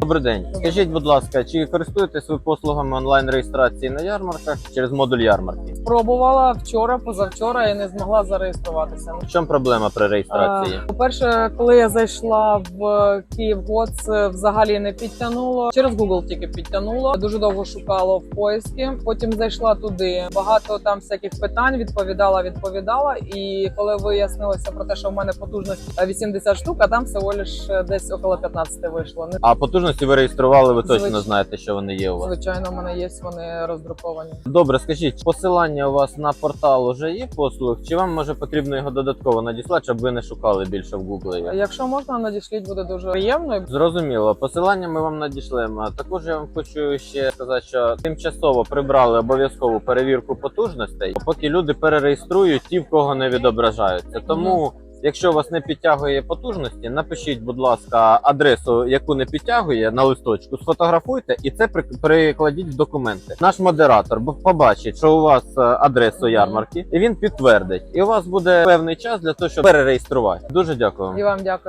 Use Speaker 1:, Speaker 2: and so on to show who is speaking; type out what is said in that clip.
Speaker 1: Добрий день. Скажіть, будь ласка, чи користуєтесь ви послугами онлайн-реєстрації на ярмарках через модуль ярмарки?
Speaker 2: Пробувала вчора, позавчора і не змогла зареєструватися.
Speaker 1: В чому проблема при реєстрації?
Speaker 2: А, По-перше, коли я зайшла в Київгоц, взагалі не підтягнуло. Через Google тільки підтягнуло. Дуже довго шукала в поискі. Потім зайшла туди. Багато там всяких питань відповідала, відповідала. І коли вияснилося про те, що в мене потужність 80 штук, а там всього лиш десь около 15 вийшло.
Speaker 1: А потужності ви реєстрували, ви точно
Speaker 2: Звичайно.
Speaker 1: знаєте, що вони є у вас.
Speaker 2: звичайно, в мене є вони роздруковані.
Speaker 1: Добре, скажіть, посилання у вас на портал уже є послуг, чи вам може потрібно його додатково надіслати, щоб ви не шукали більше в Google?
Speaker 2: Якщо можна, надішліть буде дуже приємно.
Speaker 1: Зрозуміло, посилання ми вам надішлемо. А Також я вам хочу ще сказати, що тимчасово прибрали обов'язкову перевірку потужностей, поки люди перереєструють ті, в кого не відображаються. Тому. Якщо вас не підтягує потужності, напишіть, будь ласка, адресу, яку не підтягує на листочку, сфотографуйте і це прикладіть в документи. Наш модератор побачить, що у вас е, адресу ярмарки, і він підтвердить. І у вас буде певний час для того, щоб перереєструвати. Дуже дякую.
Speaker 2: І вам дякую.